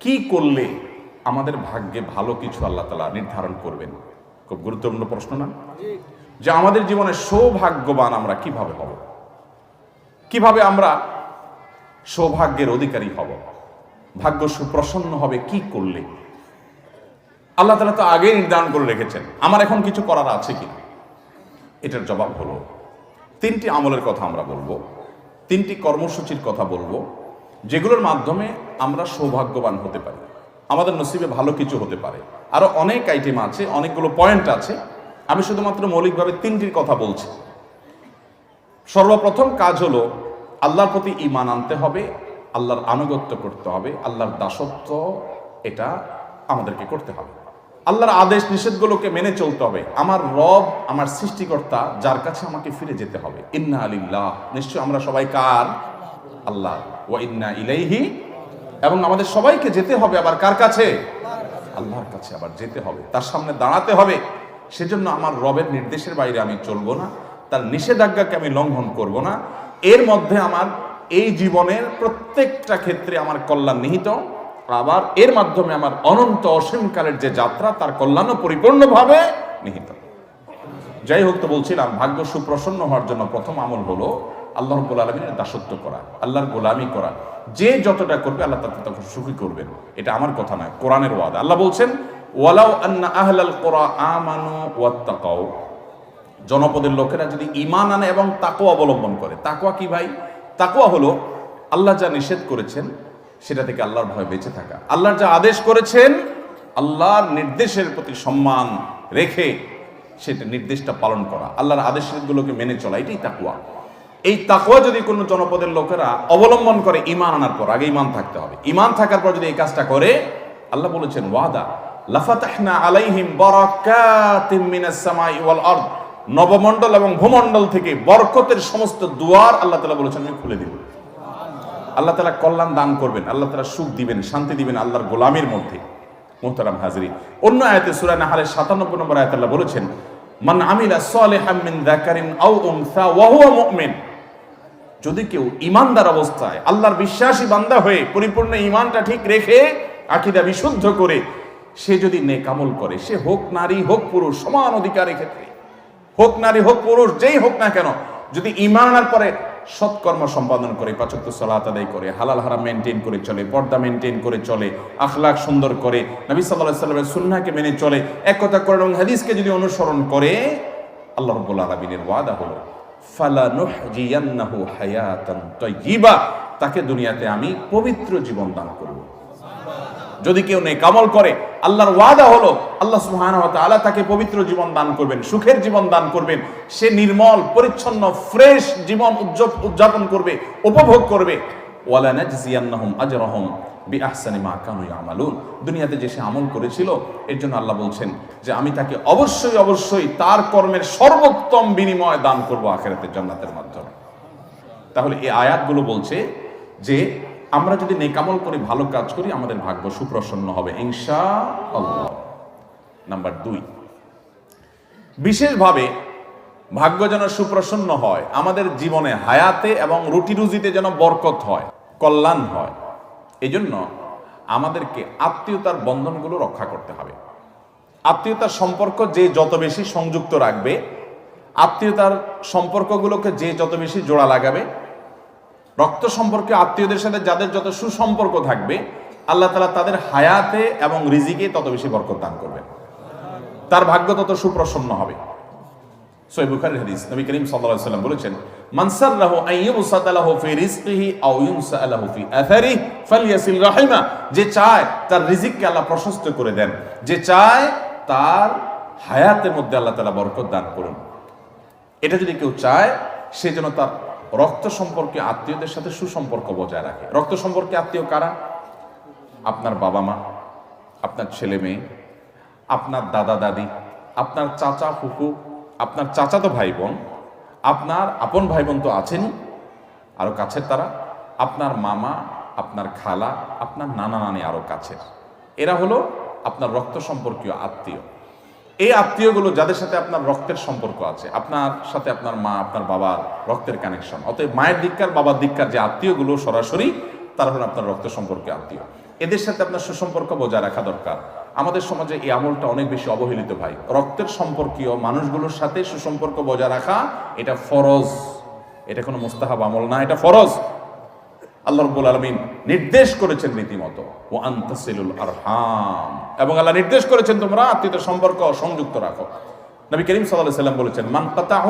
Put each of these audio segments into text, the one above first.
কি করলে আমাদের ভাগ্যে ভালো কিছু আল্লাহ তালা নির্ধারণ করবেন? খুব গুরুত্বপূর্ণ প্রশ্ন না? যে আমাদের জীবনে সৌভাগ্যবান আমরা কীভাবে হব? কীভাবে আমরা সৌভাগ্যের অধিকারী হব? ভাগ্য সুপ্রসন্ন হবে কি করলে? আল্লাহ তালা তো আগেই নির্ধারণ করে রেখেছেন। আমার এখন কিছু করার আছে কি এটার জবাব হলো, তিনটি আমলের কথা আমরা বলব, তিনটি কর্মসূচির কথা বলব যেগুলোর মাধ্যমে আমরা সৌভাগ্যবান হতে পারি। আমাদের নসিবে ভালো কিছু হতে পারে। আরও অনেক আইটেম আছে, অনেকগুলো পয়েন্ট আছে। আমি শুধুমাত্র মৌলিকভাবে তিনটির কথা বলছি। সর্বপ্রথম কাজ হলো, আল্লাহর প্রতি ইমান আনতে হবে, আল্লাহর আনুগত্য করতে হবে, আল্লাহর দাসত্ব এটা আমাদেরকে করতে হবে। আল্লাহর আদেশ নিষেধগুলোকে মেনে চলতে হবে। আমার রব, আমার সৃষ্টিকর্তা, যার কাছে আমাকে ফিরে যেতে হবে। ইন্না আলিল্লাহ নিশ্চয় আমরা সবাই কার? আল্লাহ ও ইলাইহি, এবং আমাদের সবাইকে যেতে হবে আবার কার কাছে? আল্লাহর কাছে আবার যেতে হবে, তার সামনে দাঁড়াতে হবে। সেজন্য আমার রবের নির্দেশের বাইরে আমি চলবো না, তার নিষেধাজ্ঞাকে আমি লঙ্ঘন করব না। এর মধ্যে আমার এই জীবনের প্রত্যেকটা ক্ষেত্রে আমার কল্যাণ নিহিত, আবার এর মাধ্যমে আমার অনন্ত অসীমকালের যে যাত্রা, তার কল্যাণও পরিপূর্ণভাবে নিহিত। যাই হোক তো বলছিলাম, ভাগ্য সুপ্রসন্ন হওয়ার জন্য প্রথম আমল হলো আল্লাহ রব্বুল আলমিনের দাসত্ব করা, আল্লাহর গোলামি করা। যে যতটা করবে আল্লাহ তাকে তখন সুখী করবেন। এটা আমার কথা নয়, কোরআনের ওয়াদা। আল্লাহ বলছেন, ওয়ালাউ আন্না আহলাল কোরআ আমানু ওয়াত্তাকাও জনপদের লোকেরা যদি ইমান আনে এবং তাকওয়া অবলম্বন করে। তাকওয়া কি ভাই? তাকওয়া হলো আল্লাহ যা নিষেধ করেছেন, সেটা থেকে আল্লাহর ভয় বেঁচে থাকা। আল্লাহর যা আদেশ করেছেন, আল্লাহর নির্দেশের প্রতি সম্মান রেখে সেটা নির্দেশটা পালন করা। আল্লাহর আদেশগুলোকে মেনে চলা, এটাই তাকুয়া এই তাকুয়া যদি কোনো জনপদের লোকেরা অবলম্বন করে ইমান আনার পর, আগে ইমান থাকতে হবে। ইমান থাকার পর যদি এই কাজটা করে, আল্লাহ বলেছেন, ওয়াদা, লাফাতাহনা আলাইহিম বারাকাতিম মিনাস সামাই ওয়াল আরদ। নবমণ্ডল এবং ভূমণ্ডল থেকে বরকতের সমস্ত দুয়ার আল্লাহ তাআলা বলেছেন, আমি খুলে দিব। আল্লাহ তালা কল্যাণ দান করবেন, আল্লাহ তালা সুখ দিবেন, শান্তি দিবেন আল্লাহর গোলামের মধ্যে। মোহতারাম হাজরি অন্য আয়াতে সূরা নাহালের 97 নম্বর আয়াতে আল্লাহ বলেছেন, মান আমিলা সালিহাম মিন যাকারিন আও উনসা ওয়া হুয়া মুমিন। যদি কেউ ইমানদার অবস্থায় আল্লাহর বিশ্বাসী বান্দা হয়ে পরিপূর্ণ ইমানটা ঠিক রেখে আকীদা বিশুদ্ধ করে, সে যদি নেক আমল করে, সে হোক নারী, হোক পুরুষ, সমান অধিকারের ক্ষেত্রে, হোক নারী, হোক পুরুষ, যেই হোক না কেন, যদি ইমান আনার পরে সৎকর্ম সম্পাদন করে পাচক সালাত আদায় করে, হালাল হারাম মেনটেন করে চলে, পর্দা মেনটেন করে চলে আখলাক সুন্দর করে, নবী সাল্লাহ সাল্লামের সুন্নাহকে মেনে চলে এক কথা করে হাদিসকে যদি অনুসরণ করে, আল্লাহ রব্বুল আলমিনের ওয়াদা হলো ফালানুহজিয়ান্নাহু হায়াতান তাকে দুনিয়াতে আমি পবিত্র জীবন দান করব। যদি কেউ নেই কামল করে, আল্লাহর ওয়াদা হলো, আল্লাহ সুবহানাহু ওয়া তাআলা তাকে পবিত্র জীবন দান করবেন, সুখের জীবন দান করবেন, সে নির্মল, পরিচ্ছন্ন, ফ্রেশ জীবন উদযাপন করবে, উপভোগ করবে। ওয়ালা নাজজিয়ান্নাহুম আজরাহুম বিআহসানি মা কানু দুনিয়াতে যে সে আমল করেছিল, এর জন্য আল্লাহ বলছেন যে আমি তাকে অবশ্যই অবশ্যই তার কর্মের সর্বোত্তম বিনিময় দান করব আখিরাতের জান্নাতের মাধ্যমে। তাহলে এই আয়াতগুলো বলছে যে আমরা যদি নেকামল করি, ভালো কাজ করি, আমাদের ভাগ্য সুপ্রসন্ন হবে ইনশা আল্লাহ নাম্বার দুই, বিশেষভাবে ভাগ্য যেন সুপ্রসন্ন হয়, আমাদের জীবনে হায়াতে এবং রুটি রুজিতে যেন বরকত হয়। কল্যাণ হয়। এই জন্য আমাদেরকে আত্মীয়তার বন্ধনগুলো রক্ষা করতে হবে। আত্মীয়তার সম্পর্ক যে যত বেশি সংযুক্ত রাখবে, আত্মীয়তার সম্পর্কগুলোকে যে যত বেশি জোড়া লাগাবে, রক্ত সম্পর্কে আত্মীয়দের সাথে যাদের যত সুসম্পর্ক থাকবে, আল্লাহ তালা তাদের হায়াতে এবং রিজিকে তত বেশি বরকত দান করবেন। তার ভাগ্য তত সুপ্রসন্ন হবে। সই বুখারীর হাদিস। নবী করিম সাল্লাল্লাহু আলাইহি সাল্লাম বলেছেন, মান সাররাহু আন ইউসাতালাহু ফি রিজকিহি আও ইউনসালাহু ফি আথারিহি ফালইয়াসিল রাহিমা। যে চায় তার রিজিককে আল্লাহ প্রশস্ত করে দেন। যে চায় তার হায়াতের মধ্যে আল্লাহ তাআলা বরকত দান করুন। এটা যদি কেউ চায়, সে যেন তার রক্ত সম্পর্কে আত্মীয়দের সাথে সুসম্পর্ক বজায় রাখে। রক্ত সম্পর্কে আত্মীয় কারা? আপনার বাবা মা, আপনার ছেলে মেয়ে, আপনার দাদা দাদি, আপনার চাচা, ফুফু আপনার চাচাতো ভাই বোন আপনার আপন ভাই বোন তো আছেনই আরও কাছের তারা, আপনার মামা, আপনার খালা, আপনার নানা নানি আরও কাছের। এরা হলো আপনার রক্ত সম্পর্কীয় আত্মীয়। এই আত্মীয়গুলো যাদের সাথে আপনার রক্তের সম্পর্ক আছে, আপনার সাথে আপনার মা, আপনার বাবার রক্তের কানেকশন অতএব মায়ের দিককার, বাবার দিককার যে আত্মীয়গুলো সরাসরি, তারা হলো আপনার রক্ত সম্পর্কে আত্মীয়। এদের সাথে আপনার সুসম্পর্ক বজায় রাখা দরকার। আমাদের সমাজে এই আমলটা অনেক বেশি অবহেলিত ভাই। রক্তের সম্পর্কীয় মানুষগুলোর সাথে সুসম্পর্ক বজায় রাখা, এটা ফরজ। এটা কোনো মুস্তাহাব আমল না, এটা ফরজ। আল্লাহ রব্বুল আলমিন নির্দেশ করেছেন রীতিমতো ও আন্তাসিলুল আরহাম। এবং আল্লাহ নির্দেশ করেছেন তোমরা আত্মীয়তার সম্পর্ক সংযুক্ত রাখো। নবী করিম সাল্লাহ সাল্লাম বলেছেন, মান কাতাহ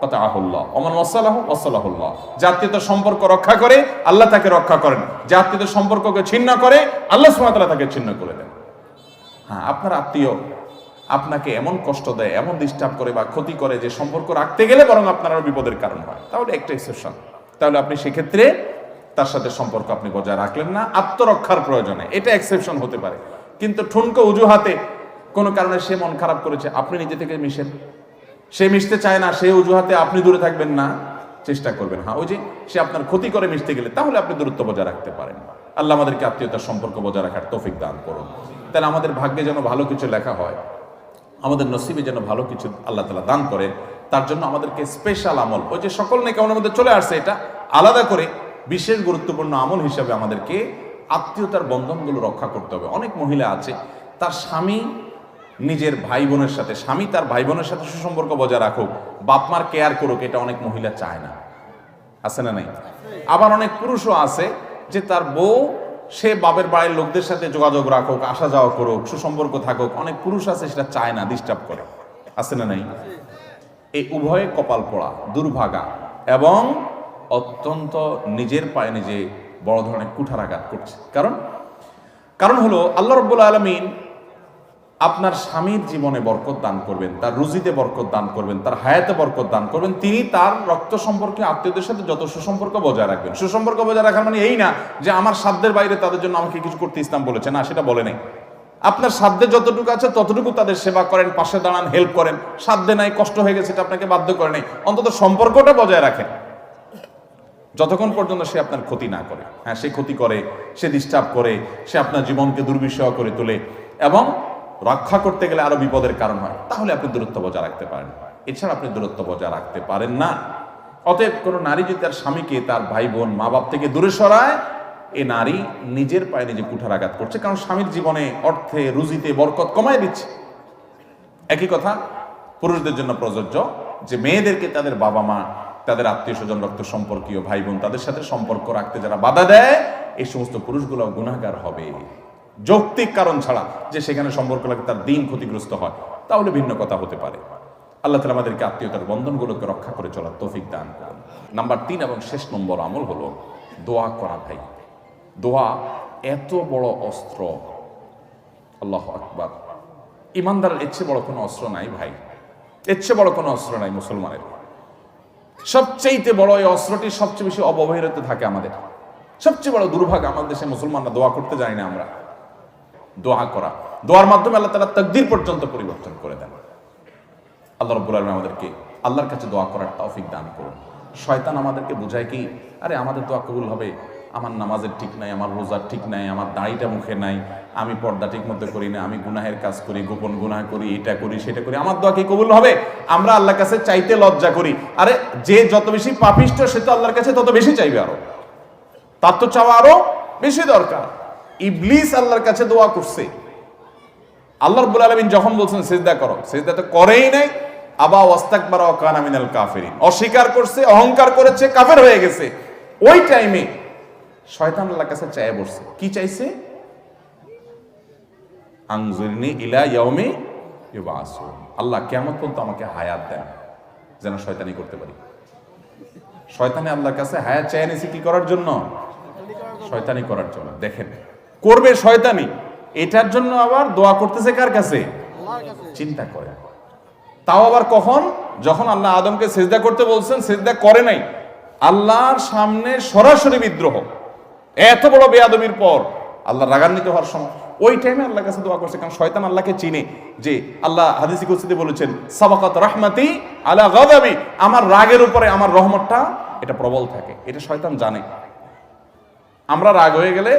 কাতাহুল্লাহ ওমান ওয়াসালাহ ওয়াসালাহুল্লাহ। জাতীয়তার সম্পর্ক রক্ষা করে, আল্লাহ তাকে রক্ষা করেন। জাতীয়তার সম্পর্ককে ছিন্ন করে, আল্লাহ সুমাতালা তাকে ছিন্ন করে দেন। হ্যাঁ। আপনার আত্মীয় আপনাকে এমন কষ্ট দেয়, এমন ডিস্টার্ব করে বা ক্ষতি করে যে সম্পর্ক রাখতে গেলে বরং আপনার বিপদের কারণ হয়। তাহলে একটা এক্সেপশন তাহলে আপনি সেক্ষেত্রে তার সাথে সম্পর্ক আপনি বজায় রাখলেন না। আত্মরক্ষার প্রয়োজনে এটা এক্সেপশন হতে পারে। কিন্তু ঠুনকো অজুহাতে কোনো কারণে সে মন খারাপ করেছে, আপনি নিজে থেকে মিশেন। সে মিশতে চায় না, সে অজুহাতে আপনি দূরে থাকবেন না। চেষ্টা করবেন। হ্যাঁ ওই যে সে আপনার ক্ষতি করে মিশতে গেলে তাহলে আপনি দূরত্ব বজায় রাখতে পারেন। আল্লাহ আমাদেরকে আত্মীয়তার সম্পর্ক বজায় রাখার তৌফিক দান করুন। তাহলে আমাদের ভাগ্যে যেন ভালো কিছু লেখা হয়, আমাদের নসিবে যেন ভালো কিছু আল্লাহ তালা দান করেন তার জন্য আমাদেরকে স্পেশাল আমল। ওই যে সকল নেই কেমন মধ্যে চলে আসছে এটা, আলাদা করে বিশেষ গুরুত্বপূর্ণ আমল হিসাবে আমাদেরকে আত্মীয়তার বন্ধনগুলো রক্ষা করতে হবে। অনেক মহিলা আছে, তার স্বামী নিজের ভাই বোনের সাথে, স্বামী তার ভাই বোনের সাথে সুসম্পর্ক বজায় রাখুক বাপমার কেয়ার করুক, এটা অনেক মহিলা চায় না। আছে না নাই? আবার অনেক পুরুষও আছে যে তার বউ সে বাপের বাড়ির লোকদের সাথে যোগাযোগ রাখুক, আসা যাওয়া করুক, সুসম্পর্ক থাকুক, অনেক পুরুষ আছে সেটা চায় না ডিস্টার্ব করে। আছে না নাই? এই উভয়ে কপাল পড়া, দুর্ভাগা এবং অত্যন্ত নিজের পায়ে নিজে বড় ধরনের কুঠারাঘাত করছে। কারণ? কারণ হলো, আল্লাহ রব্বুল আলমিন আপনার স্বামীর জীবনে বরকত দান করবেন, তার রুজিতে বরকত দান করবেন, তার হায়াতে বরকত দান করবেন, তিনি তার রক্ত সম্পর্কে, আত্মীয়দের সাথে যত সুসম্পর্ক বজায় রাখবেন। সুসম্পর্ক বজায় রাখার মানে এই না যে আমার সাধ্যের বাইরে তাদের জন্য আমাকে কিছু করতে ইসলাম বলেছে। না, সেটা বলে নেই। আপনার সাধ্যে যতটুকু আছে ততটুকু তাদের সেবা করেন, পাশে দাঁড়ান হেল্প করেন। সাধ্যে নাই, কষ্ট হয়ে গেছে, এটা আপনাকে বাধ্য করে নেই। অন্তত সম্পর্কটা বজায় রাখেন। যতক্ষণ পর্যন্ত সে আপনার ক্ষতি না করে। হ্যাঁ সে ক্ষতি করে, সে ডিস্টার্ব করে, সে আপনার জীবনকে দুর্বিষহ করে তোলে। এবং রক্ষা করতে গেলে আরও বিপদের কারণ হয়, তাহলে আপনি দূরত্ব বজায় রাখতে পারেন। এছাড়া আপনি দূরত্ব বজায় রাখতে পারেন না। অতএব কোনো নারী যদি তার স্বামীকে, তার ভাই বোন মা বাপ থেকে দূরে সরায়, এ নারী নিজের পায়ে নিজে কুঠারাঘাত করছে, কারণ স্বামীর জীবনে অর্থে, রুজিতে বরকত কমায় দিচ্ছে। একই কথা, পুরুষদের জন্য প্রযোজ্য যে মেয়েদেরকে তাদের বাবা মা তাদের আত্মীয় স্বজন রক্ত সম্পর্কীয় ভাই বোন তাদের সাথে সম্পর্ক রাখতে যারা বাধা দেয়, এই সমস্ত পুরুষগুলো গুণাগার হবে। যৌক্তিক কারণ ছাড়া যে সেখানে সম্পর্ক লাগে তার দিন ক্ষতিগ্রস্ত হয়, তাহলে ভিন্ন কথা হতে পারে। আল্লাহ তালা আমাদেরকে আত্মীয়তার বন্ধনগুলোকে রক্ষা করে চলার তৌফিক দান নাম্বার তিন এবং শেষ নম্বর আমল হলো দোয়া করা ভাই। দোয়া এত বড় অস্ত্র। আল্লাহ আকবার। ইমানদারের এর চেয়ে বড় কোনো অস্ত্র নাই ভাই। এর চেয়ে বড় কোনো অস্ত্র নাই মুসলমানের। সবচেয়েতে বড় এই অস্ত্রটি সবচেয়ে বেশি অবহেলিত থাকে আমাদের। সবচেয়ে বড় দুর্ভাগ্য আমাদের দেশে মুসলমানরা দোয়া করতে জানি না আমরা। দোয়া করা। দোয়ার মাধ্যমে আল্লাহ তালা তকদির পর্যন্ত পরিবর্তন করে দেন। আল্লাহ রব্বুল আলম আমাদেরকে আল্লাহর কাছে দোয়া করার তৌফিক দান করুন। শয়তান আমাদেরকে বোঝায় কি, আরে, আমাদের দোয়া কবুল হবে। আমার নামাজের ঠিক নাই, আমার রোজার ঠিক নাই, আমার দাড়িটা মুখে নাই, আমি পর্দা ঠিক মতো করি না, আমি গুনাহের কাজ করি, গোপন গুনাহ করি, এটা করি, সেটা করি। আমার দোয়া কি কবুল হবে? আমরা আল্লাহর কাছে চাইতে লজ্জা করি। আরে, যে যত বেশি পাপিষ্ট, সে তো আল্লাহর কাছে তত বেশি চাইবে আরও। তার তো চাওয়া আরও বেশি দরকার। ইবলিস আল্লাহর কাছে দোয়া করছে। আল্লাহ রব্বুল আলমিন যখন বলছেন, সেজদা করো। সেজদা তো করেই নাই। আবা ওয়াস্তাকবার কানা মিনাল কাফিরিন। অস্বীকার করছে, অহংকার করেছে, কাফের হয়ে গেছে। ওই টাইমে শয়তান আল্লাহর কাছে চায় বসছে। কি চাইছে? আংজুরিনি ইলা ইয়াউমি ইউবাসুন। আল্লাহ কেমন পর্যন্ত আমাকে হায়াত দেন, যেন শয়তানি করতে পারি। শয়তানি আল্লাহর কাছে হায়াত চাই নিছি কি করার জন্য? শয়তানি করার জন্য। দেখেন করবে শয়তানি। এটার জন্য আবার দোয়া করতেছে কার কাছে? চিন্তা করে। তাও আবার কখন? যখন আল্লাহ আদমকে সেজদা করতে বলছেন, সেজদা করে নাই। আল্লাহর সামনে সরাসরি বিদ্রোহ। এত বড় বেয়াদবির পর আল্লাহ রাগান্বিত হওয়ার সময়। ওই টাইমে আল্লাহর কাছে দোয়া করছে, কারণ শয়তান আল্লাহকে চিনে যে আল্লাহ হাদিসি কুস্তিতে বলেছেন, সাবাকাত রাহমাতি আলা গাদাবি। আমার রাগের উপরে আমার রহমতটা, এটা প্রবল থাকে। এটা শয়তান জানে। আমরা রাগ হয়ে গেলে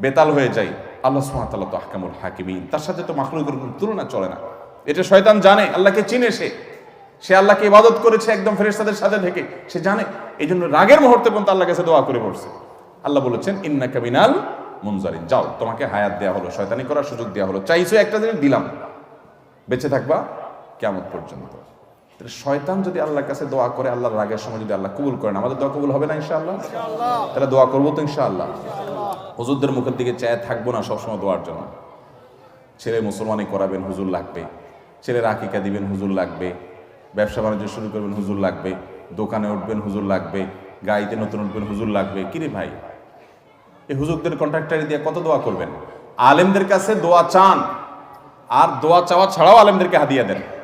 বেতাল হয়ে যাই, আল্লাহ সুহাতাল্লাহ তো আহকামুল হাকিমিন। তার সাথে তো মাখলুকের কোনো তুলনা চলে না। এটা শয়তান জানে, আল্লাহকে চিনে সে। সে আল্লাহকে ইবাদত করেছে একদম ফেরেশতাদের সাথে থেকে। সে জানে এই জন্য রাগের মুহূর্তে পর্যন্ত আল্লাহ কাছে দোয়া করে পড়ছে। আল্লাহ বলেছেন ইন্না কামিনাল মুনজারিন। যাও, তোমাকে হায়াত দেওয়া হলো, শয়তানি করার সুযোগ দেওয়া হলো। চাইছো একটা জিনিস, দিলাম। বেঁচে থাকবা কেমন পর্যন্ত। তাহলে শয়তান যদি আল্লাহর কাছে দোয়া করে আল্লাহর রাগের সময় যদি আল্লাহ কবুল করেন আমাদের দোয়া কবুল হবে না ইনশাআল্লাহ? তাহলে দোয়া করব তো ইনশাআল্লাহ। হুজুরদের মুখের দিকে চায় থাকব না সবসময় দোয়ার জন্য। ছেলে মুসলমানি করাবেন হুজুর লাগবে। ছেলে রাকিকা দিবেন হুজুর লাগবে। ব্যবসা বাণিজ্য শুরু করবেন হুজুর লাগবে। দোকানে উঠবেন হুজুর লাগবে। গাড়িতে নতুন উঠবেন হুজুর লাগবে। কিরে ভাই? এই হুজুরদের কন্ট্রাক্টারি দিয়ে কত দোয়া করবেন? আলেমদের কাছে দোয়া চান। আর দোয়া চাওয়া ছাড়াও আলেমদেরকে হাদিয়া দেন।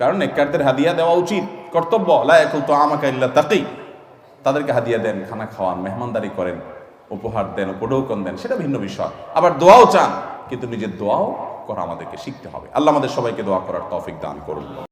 কারণ নেককারদের হাদিয়া দেওয়া উচিত, কর্তব্য লায়াকুল তো আমাকে ইল্লা তাকি। তাদেরকে হাদিয়া দেন, খানা খাওয়ান, মেহমানদারি করেন, উপহার দেন, উপঢৌকন দেন, সেটা ভিন্ন বিষয়। আবার দোয়াও চান, কিন্তু নিজের দোয়াও করা আমাদেরকে শিখতে হবে। আল্লাহ আমাদের সবাইকে দোয়া করার তৌফিক দান করুন।